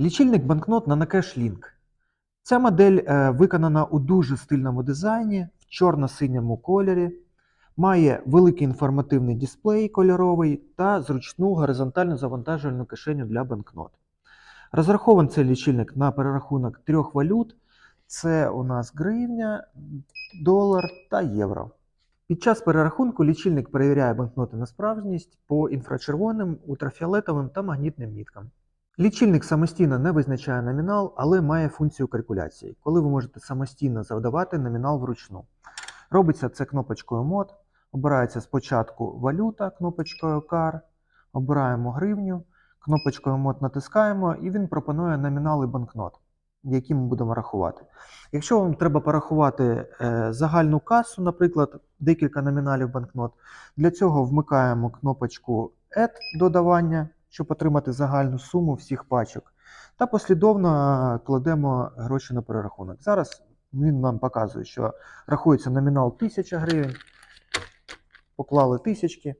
Лічильник банкнот на Nakesh Link. Ця модель е, виконана у дуже стильному дизайні в чорно-синьому кольорі, має великий інформативний дисплей кольоровий та зручну горизонтальну завантажувальну кишеню для банкнот. Розрахований цей лічильник на перерахунок трьох валют: це у нас гривня, долар та євро. Під час перерахунку лічильник перевіряє банкноти на справжність по інфрачервоним, ультрафіолетовим та магнітним міткам. Лічильник самостійно не визначає номінал, але має функцію калькуляції, коли ви можете самостійно завдавати номінал вручну. Робиться це кнопочкою мод, обирається спочатку валюта кнопочкою CAR, обираємо гривню, кнопочкою мод натискаємо і він пропонує номінали банкнот, які ми будемо рахувати. Якщо вам треба порахувати е, загальну касу, наприклад, декілька номіналів банкнот, для цього вмикаємо кнопочку Add додавання, щоб отримати загальну суму всіх пачок, та послідовно кладемо гроші на перерахунок. Зараз він нам показує, що рахується номінал 1000 гривень, поклали тисячки,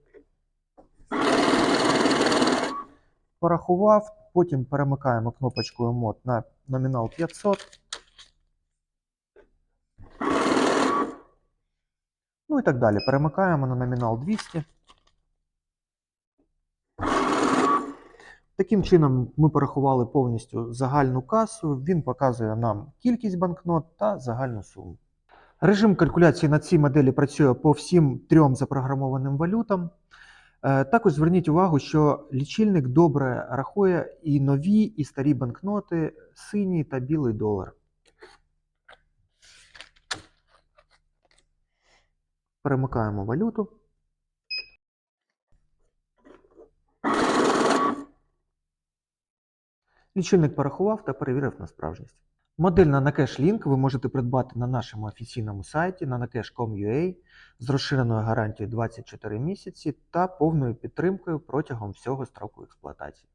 порахував, потім перемикаємо кнопочкою мод на номінал 500. Ну і так далі. Перемикаємо на номінал 200. Таким чином ми порахували повністю загальну касу. Він показує нам кількість банкнот та загальну суму. Режим калькуляції на цій моделі працює по всім трьом запрограмованим валютам. Е, Також зверніть увагу, що лічильник добре рахує і нові, і старі банкноти, синій та білий долар. Перемикаємо валюту. Лічильник порахував та перевірив на справжність. Модель на Link ви можете придбати на нашому офіційному сайті на з розширеною гарантією 24 місяці та повною підтримкою протягом всього строку експлуатації.